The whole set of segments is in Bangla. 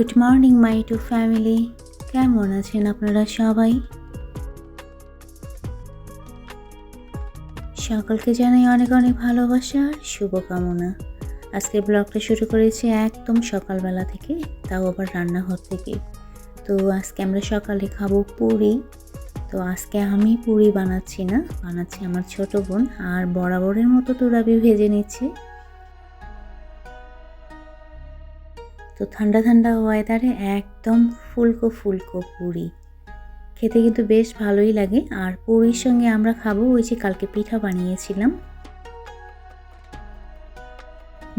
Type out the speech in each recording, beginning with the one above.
Good morning my to family কেমন আছেন আপনারা সবাই? সকলকে জানাই অনেক অনেক ভালোবাসা আর শুভকামনা। আজকের ব্লগটা শুরু করেছি একদম সকালবেলা থেকে, তাও আবার রান্নাঘর থেকে। তো আজকে আমরা সকালে খাব পুরি। তো আজকে আমি পুরি বানাচ্ছি না, বানাচ্ছি আমার ছোট বোন, আর বরাবরের মতো তোরাবি ভেজে নিচ্ছি। তো ঠান্ডা ঠান্ডা ওয়েদারে একদম ফুলকো ফুলকো পুরি। খেতে কিন্তু বেশ ভালোই লাগে। আর পুরীর সঙ্গে আমরা খাব ওই যে কালকে পিঠা বানিয়েছিলাম।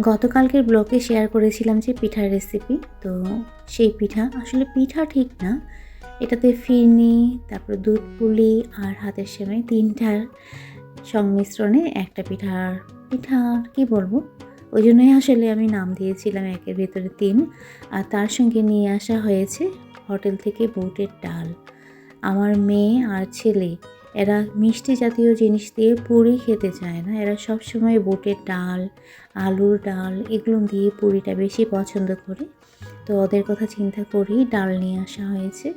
গতকালকের ব্লগে শেয়ার করেছিলাম যে পিঠার রেসিপি তো সেই পিঠা আসলে পিঠা ঠিক না। এটাতে ফিরনি, তারপর দুধ পুলি আর হাতের সেমাই তিনটার সংমিশ্রণে একটা পিঠার, পিঠা কি বলব? ওই জন্যই আসলে আমি নাম দিয়েছিলাম একের ভেতরে তিন। আর তার সঙ্গে নিয়ে আসা হয়েছে হোটেল থেকে বুটের ডাল। আমার মেয়ে আর ছেলে, এরা মিষ্টি জাতীয় জিনিস দিয়ে পুরি খেতে চায় না। এরা সবসময় বুটের ডাল, আলুর ডাল এগুলো দিয়ে পুরিটা বেশি পছন্দ করে। তো ওদের কথা চিন্তা করেই ডাল নিয়ে আসা হয়েছে।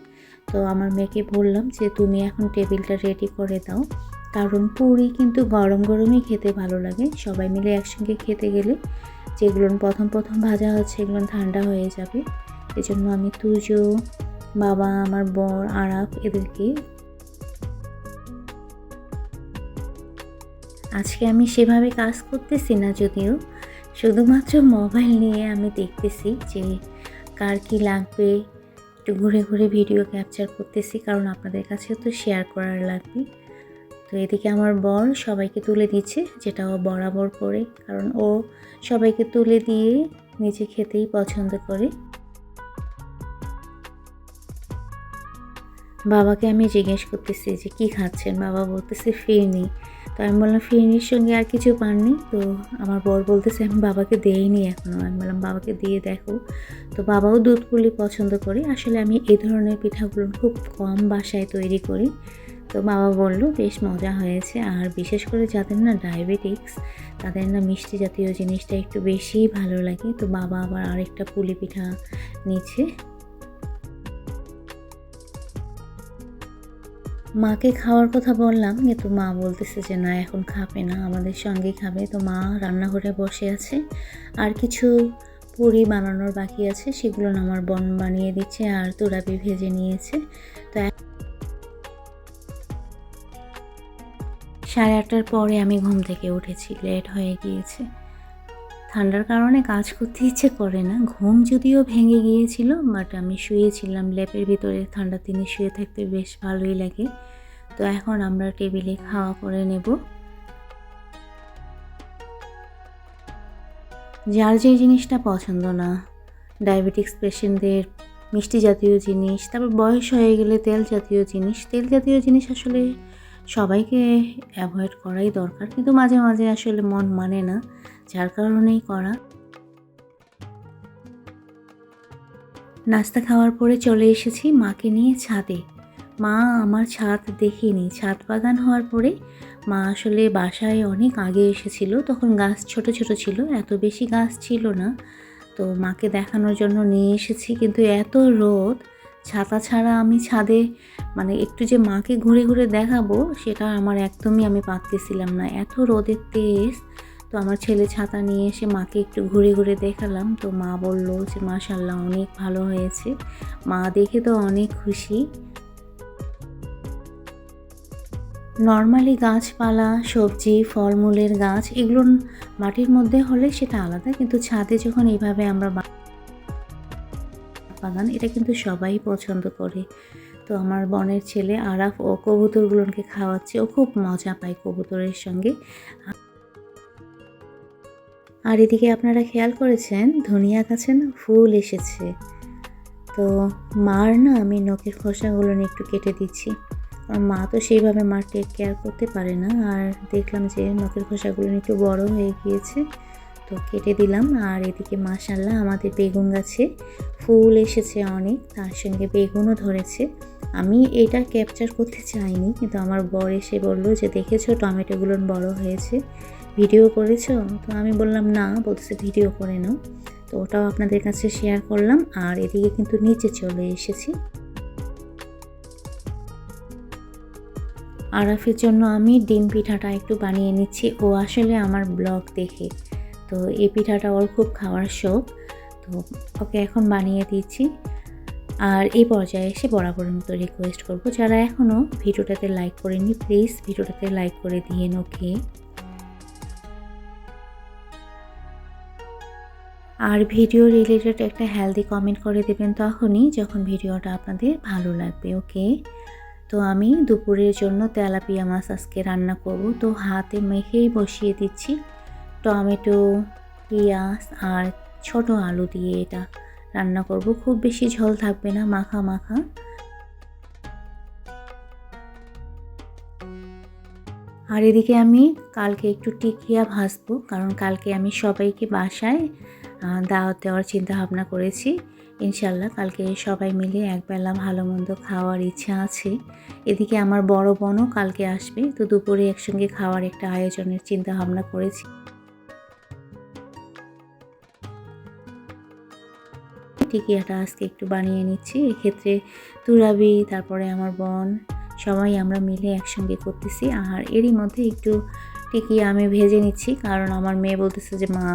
তো আমার মেয়েকে বললাম যে, তুমি এখন টেবিলটা রেডি করে দাও। কারণ পুরি কিন্তু গরম গরমই খেতে ভালো লাগে। সবাই মিলে একসঙ্গে খেতে গেলে যেগুলো প্রথম প্রথম ভাজা হচ্ছে এগুলো ঠান্ডা হয়ে যাবে। এজন্য আমি তুজো, বাবা, আমার বর, আরাফ এদেরকে আজকে আমি সেভাবে কাজ করতেছি না যদিও। শুধুমাত্র মোবাইল নিয়ে আমি দেখতেছি যে কার কি লাগবে। একটু ঘুরে ঘুরে ভিডিও ক্যাপচার করতেছি, কারণ আপনাদের কাছেও তো শেয়ার করার লাগবে। তো এদিকে আমার বর সবাইকে তুলে দিচ্ছে, যেটা ও বরাবর করে, কারণ ও সবাইকে তুলে দিয়ে নিজে খেতেই পছন্দ করে। বাবাকে আমি জিজ্ঞেস করতেছি যে, কি খাচ্ছেন? বাবা বলতেছে, ফিরনি। তো আমি বললাম, ফিরনির সঙ্গে আর কিছু পাননি? তো আমার বর বলতেছে, আমি বাবাকে দেইনি এখনও আমি বললাম, বাবাকে দিয়ে দেখো। তো বাবাও দুধ পুলি পছন্দ করে। আসলে আমি এই ধরনের পিঠাগুলো খুব কম বাসায় তৈরি করি। তো বাবা বলল, বেশ মজা হয়েছে। আর বিশেষ করে যাদের না ডায়াবেটিক্স, তাদের না মিষ্টি জাতীয় জিনিসটা একটু বেশিই ভালো লাগে। তো বাবা আবার আরেকটা পুলি পিঠা নিচ্ছে। মাকে খাওয়ার কথা বললাম, কিন্তু মা বলতেছে যে, না, এখন খাবে না। আমাদের সঙ্গে খাবে। তো মা রান্নাঘরে বসে আছে। আর কিছু পুরি বানানোর বাকি আছে, সেগুলো আমার বন বানিয়ে দিচ্ছে আর তুরাবি ভেজে নিয়েছে। তো সাড়ে আটটার পরে আমি ঘুম থেকে উঠেছি, লেট হয়ে গিয়েছে। ঠান্ডার কারণে কাজ করতে ইচ্ছে করে না। ঘুম যদিও ভেঙে গিয়েছিল বাট আমি শুয়েছিলাম। ল্যাপের ভিতরে ঠান্ডা দিনে শুয়ে থাকতে বেশ ভালোই লাগে। তো এখন আমরা টেবিলে খাওয়া করে নেব। যার যে জিনিসটা পছন্দ না, ডায়াবেটিক্স পেশেন্টদের মিষ্টি জাতীয় জিনিস, তারপর বয়স হয়ে গেলে তেল জাতীয় জিনিস, তেল জাতীয় জিনিস আসলে সবাইকে অ্যাভয়েড করাই দরকার। কিন্তু মাঝে মাঝে আসলে মন মানে না, যার কারণেই করা। নাস্তা খাওয়ার পরে চলে এসেছি মাকে নিয়ে ছাদে। মা আমার ছাদ দেখিনি। ছাদ বাগান হওয়ার পরে মা আসলে বাসায় অনেক আগে এসেছিল। তখন গাছ ছোট ছোট ছিল, এত বেশি গাছ ছিল না। তো মাকে দেখানোর জন্য নিয়ে এসেছি। কিন্তু এত রোদ ছাতা ছাড়া আমি ছাদে মানে একটু যে মাকে ঘুরে ঘুরে দেখাবো, সেটা আমার একদমই আমি পারতেছিলাম না। এত রোদের তেজ, তো আমার ছেলে ছাতা নিয়ে এসে মাকে একটু ঘুরে ঘুরে দেখালাম। তো মা বলল যে মাশাল্লাহ অনেক ভালো হয়েছে। মা দেখে তো অনেক খুশি। নর্মালি গাছপালা, সবজি, ফলমূলের গাছ, এগুলো মাটির মধ্যে হলে সেটা আলাদা। কিন্তু ছাদে যখন এইভাবে আমরা বাগান এটা কিন্তু সবাই পছন্দ করে। তো আমার বনের ছেলে আরাফ, ও কবুতরগুলোকে খাওয়াচ্ছে, ও খুব মজা পায় কবুতরের সঙ্গে। আর এদিকে আপনারা খেয়াল করেছেন, ধনিয়া গাছে না ফুল এসেছে। তো মার না, আমি নখের খোসাগুলো একটু কেটে দিচ্ছি। কারণ মা তো সেইভাবে মার টেক কেয়ার করতে পারে না, আর দেখলাম যে নখের খোসাগুলো একটু বড় হয়ে গিয়েছে। তো কেটে দিলাম। আর এদিকে মাশাল্লাহ আমাদের বেগুন গাছে ফুল এসেছে অনেক, তার সঙ্গে বেগুনও ধরেছে। আমি এটা ক্যাপচার করতে চাইনি, কিন্তু আমার বর এসে বলল যে, দেখেছ টমেটোগুলো বড় হয়েছে ভিডিও করেছ? তো আমি বললাম, না, বলতেছে ভিডিও করে নাও। তো ওটাও আপনাদের কাছে শেয়ার করলাম। আর এদিকে কিন্তু নিচে চলে এসেছি। আরাফের জন্য আমি ডিম পিঠাটা একটু বানিয়ে নিচ্ছি। ও আসলে আমার ব্লগ দেখে। তো এই পিঠাটা ওর খুব খাওয়ার শখ। তো ওকে এখন বানিয়ে দিচ্ছি। আর এই পর্যায়ে এসে বরাবরের মতো রিকোয়েস্ট করব। যারা এখনও ভিডিওটাতে লাইক করেনি প্লিজ ভিডিওটাতে লাইক করে দিয়ে ওকে আর ভিডিও রিলেটেড একটা হেলদি কমেন্ট করে দেবেন তখনই যখন ভিডিওটা আপনাদের ভালো লাগবে ওকে তো আমি দুপুরের জন্য তেলাপিয়া মাছ আজকে রান্না করব। তো হাতে মেখেই বসিয়ে দিচ্ছি। টমেটো, পেঁয়াজ আর ছোট আলু দিয়ে এটা রান্না করব। খুব বেশি ঝোল থাকবে না, মাখা মাখা। আর এদিকে আমি কালকে একটু টিকিয়া ভাজবো, কারণ কালকে আমি সবাইকে বাসায় দাওয়াত দেওয়ার চিন্তা ভাবনা করেছি। ইনশাল্লাহ কালকে সবাই মিলে একবেলা ভালো মন্দ খাওয়ার ইচ্ছা আছে। এদিকে আমার বড় বোনও কালকে আসবে, তো দুপুরে একসঙ্গে খাওয়ার একটা আয়োজনের চিন্তা ভাবনা করেছি। টিকিয়াটা আজকে একটু বানিয়ে নিচ্ছি। এক্ষেত্রে তুরাবি, তারপরে আমার বোন, সবাই আমরা মিলে একসঙ্গে করতেছি। আর এরই মধ্যে একটু টিকিয়া আমি ভেজে নিচ্ছি, কারণ আমার মেয়ে বলতেছে যে, মা,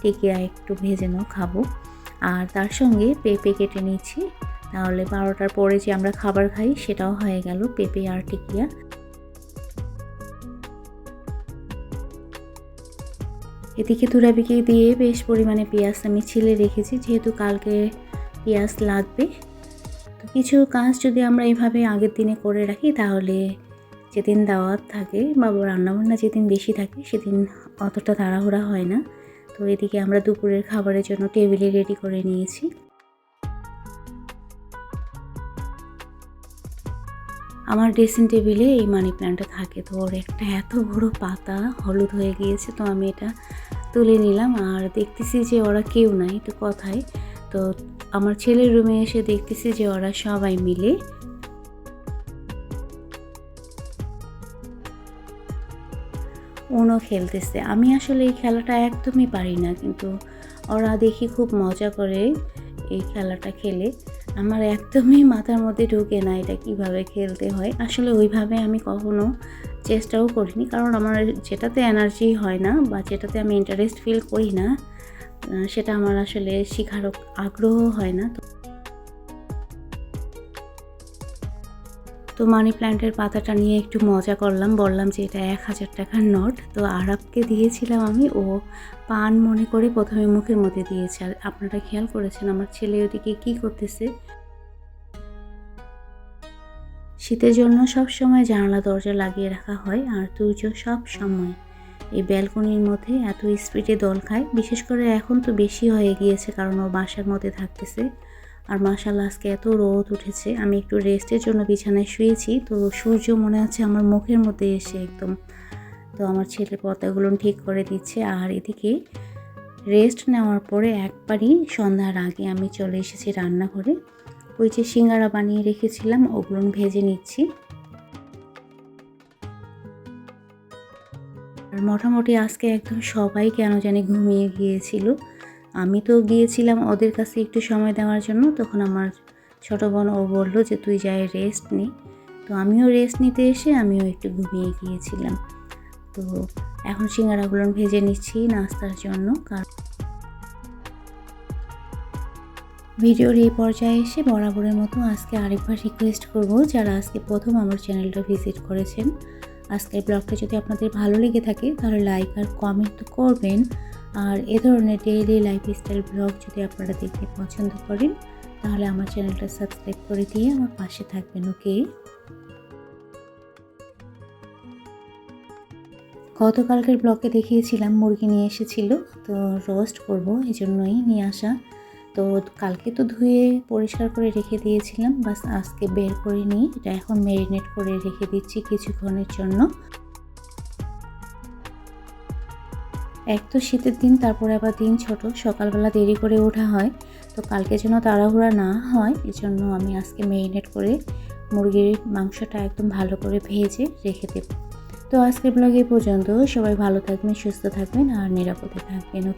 টিকিয়া একটু ভেজে নাও, খাব। আর তার সঙ্গে পেঁপে কেটে নিচ্ছি। তাহলে বারোটার পরে যে আমরা খাবার খাই, সেটাও হয়ে গেল পেঁপে আর টিকিয়া। এদিকে তুরাবিকে দিয়ে বেশ পরিমাণে পেঁয়াজ আমি ছিলে রেখেছি, যেহেতু কালকে পেঁয়াজ লাগবে। তো কিছু কাজ যদি আমরা এভাবে আগের দিনে করে রাখি, তাহলে যেদিন দাওয়াত থাকে বা রান্নাবান্না যেদিন বেশি থাকে, সেদিন অতটা তাড়াহুড়া হয় না। তো এদিকে আমরা দুপুরের খাবারের জন্য টেবিলে রেডি করে নিয়েছি। আমার ড্রেসিং টেবিলে এই মানি প্ল্যান্টটা থাকে, তো ওর একটা এত বড় পাতা হলুদ হয়ে গিয়েছে, তো আমি এটা তুলে নিলাম আর দেখতেছি যে ওরা কেউ নাই তো কথায় তো আমার ছেলের রুমে এসে দেখতেছি যে ওরা সবাই মিলে উনো খেলতেছে। আমি আসলে এই খেলাটা একদমই পারি না, কিন্তু ওরা দেখি খুব মজা করে এই খেলাটা খেলে। আমার একদমই মাথার মধ্যে ঢুকে না এটা কীভাবে খেলতে হয়। আসলে ওইভাবে আমি কখনো চেষ্টাও করিনি, কারণ আমার যেটাতে এনার্জি হয় না বা যেটাতে আমি ইন্টারেস্ট ফিল করি না সেটা আমার আসলে শেখার আগ্রহ হয় না। তো তো মানি প্ল্যান্টের পাতাটা নিয়ে একটু মজা করলাম, বললাম যে এটা এক হাজার টাকার নোট, তো আরবকে দিয়েছিলাম আমি, ও পান মনে করে প্রথমে মুখের মধ্যে দিয়েছে। আর আপনারা খেয়াল করেছেন আমার ছেলে ওদিকে কী করতেছে? শীতের জন্য সব সময় জানালা দরজা লাগিয়ে রাখা হয় আর তুর্য সব সময়। এই ব্যালকনির মধ্যে এত স্পিডে দল খায়, বিশেষ করে এখন তো বেশি হয়ে গিয়েছে কারণ ও বাসার মধ্যে থাকতেছে। আর মাসাল্লাহ আজকে এত রোদ উঠেছে, আমি একটু রেস্টের জন্য বিছানায় শুয়েছি, তো সূর্য মনে হচ্ছে আমার মুখের মধ্যে এসে একদম, তো আমার ছেলে পর্দাগুলো ঠিক করে দিচ্ছে। আর এদিকে রেস্ট নেওয়ার পরে একবারই সন্ধ্যার আগে আমি চলে এসেছি রান্নাঘরে। ওই যে সিঙ্গারা বানিয়ে রেখেছিলাম, ওগুলো ভেজে নিচ্ছি। আর মোটামুটি আজকে একদম সবাই কেন জানি ঘুমিয়ে গিয়েছিল। আমি তো গিয়েছিলাম ওদের কাছে একটু সময় দেওয়ার জন্য, তখন আমার ছোটো বোন ও বলল যে, তুই যাই রেস্ট নি। তো আমিও রেস্ট নিতে এসে আমিও একটু ঘুমিয়ে গিয়েছিলাম। তো এখন সিঙ্গারাগুলো ভেজে নিচ্ছি নাস্তার জন্য, কারণ ভিডিওর এই পর্যায়ে এসে বরাবরের মতো আজকে আরেকবার রিকোয়েস্ট করব যারা আজকে প্রথম আমার চ্যানেলটা ভিজিট করেছেন। আজকের ব্লগটা যদি আপনাদের ভালো লেগে থাকে, তাহলে লাইক আর কমেন্ট তো করবেন। আর এ ধরনের ডেইলি লাইফস্টাইল ব্লগ যদি আপনারা দেখতে পছন্দ করেন, তাহলে আমার চ্যানেলটা সাবস্ক্রাইব করে দিয়ে আমার পাশে থাকবেন ওকে গতকালকের ব্লগে দেখিয়েছিলাম মুরগি নিয়ে এসেছিল, তো রোস্ট করব এই জন্যই নিয়ে আসা। তো কালকে তো ধুয়ে পরিষ্কার করে রেখে দিয়েছিলাম, বাস আজকে বের করে নিয়ে এটা এখন ম্যারিনেট করে রেখে দিচ্ছি কিছুক্ষণের জন্য। এক তো শীতের দিন, তারপরে আবার দিন ছোট, সকালবেলা দেরি করে ওঠা হয়। তো কালকে যেন তাড়াহুড়া না হয়, এজন্য আমি আজকে মেরিনেট করে মুরগির মাংসটা একদম ভালো করে ভেজে রেখে দেব। তো আজকের ব্লগ এই পর্যন্ত। সবাই ভালো থাকবেন, সুস্থ থাকবেন আর নিরাপদে থাকবেন।